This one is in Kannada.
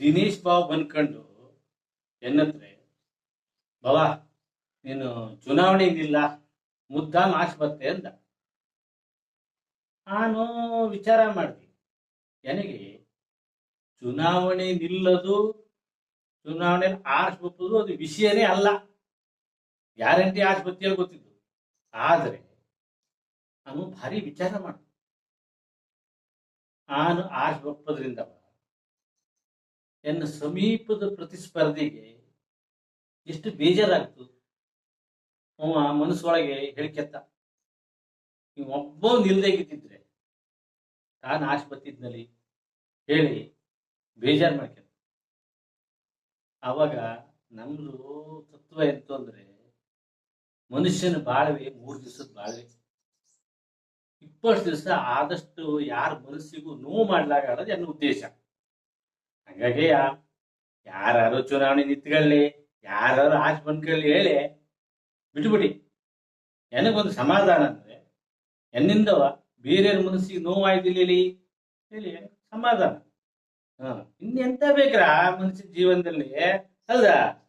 ದಿನೇಶ್ ಬಾಬು ಬಂದ್ಕೊಂಡು ಎನ್ನತ್ರ, ಬಾವಾ, ನೀನು ಚುನಾವಣೆಗಿಲ್ಲ ಮುದ್ದಾಮ್ ಆಶ್ ಬತ್ತೆ ಅಂದ. ನಾನು ವಿಚಾರ ಮಾಡಿದೆ. ನನಗೆ ಚುನಾವಣೆ ನಿಲ್ಲದು, ಚುನಾವಣೆ ಆರಿಸ್ಬೇಕು ಅದು ವಿಷಯನೇ ಅಲ್ಲ. ಗ್ಯಾರಂಟಿ ಆಸ್ಪತ್ರೆ ಗೊತ್ತಿದ್ದು ಆದರೆ ನಾನು ಭಾರಿ ವಿಚಾರ ಮಾಡ ನಾನು ಆಸ್ಪತ್ರೆಯಿಂದ ಎನ್ನ ಸಮೀಪದ ಪ್ರತಿಸ್ಪರ್ಧಿಗೆ ಎಷ್ಟು ಬೇಜಾರಾಗ್ತು ಅವ ಮನಸ್ಸೊಳಗೆ ಹೇಳ್ಕೆತ್ತ, ನೀವು ಒಬ್ಬ ನಿಲ್ದೇಗಿದ್ದಿದ್ರೆ ತಾನು ಆಸ್ಪತ್ರೆನಲ್ಲಿ ಹೇಳಿ ಬೇಜಾರು ಮಾಡ್ಕೊಂಡ ಆವಾಗ ನಮ್ದು ತತ್ವ ಎಂತು ಅಂದ್ರೆ ಮನುಷ್ಯನ ಬಾಳ್ವೆ ಮೂರು ದಿವಸದ ಬಾಳ್ವೆ. ಇಪ್ಪತ್ತು ದಿವಸ ಆದಷ್ಟು ಯಾರ ಮನಸ್ಸಿಗೂ ನೋವು ಮಾಡ್ಲಾಗ ಉದ್ದೇಶ ಉದ್ದೇಶ. ಹಂಗಾಗಿ ಯಾರು ಚುನಾವಣೆ ನಿಂತ್ಕೊಳ್ಳಿ ಯಾರು ಆಚೆ ಬಂದ್ಕೊಳ್ಳಿ ಹೇಳಿ, ಬಿಟ್ಬಿಡಿ. ನನಗೊಂದು ಸಮಾಧಾನ ಅಂದ್ರೆ, ಎನ್ನಿಂದ ಬೇರೆಯವ್ರ ಮನಸ್ಸಿಗೆ ನೋವಾಯ್ದಿಲ್ಲ ಹೇಳಿ ಹೇಳಿ ಸಮಾಧಾನ. ಹ, ಇನ್ನೆಂತ ಬೇಕ್ರ ಮನುಷ್ಯ ಜೀವನದಲ್ಲಿ? ಹೌದಾ?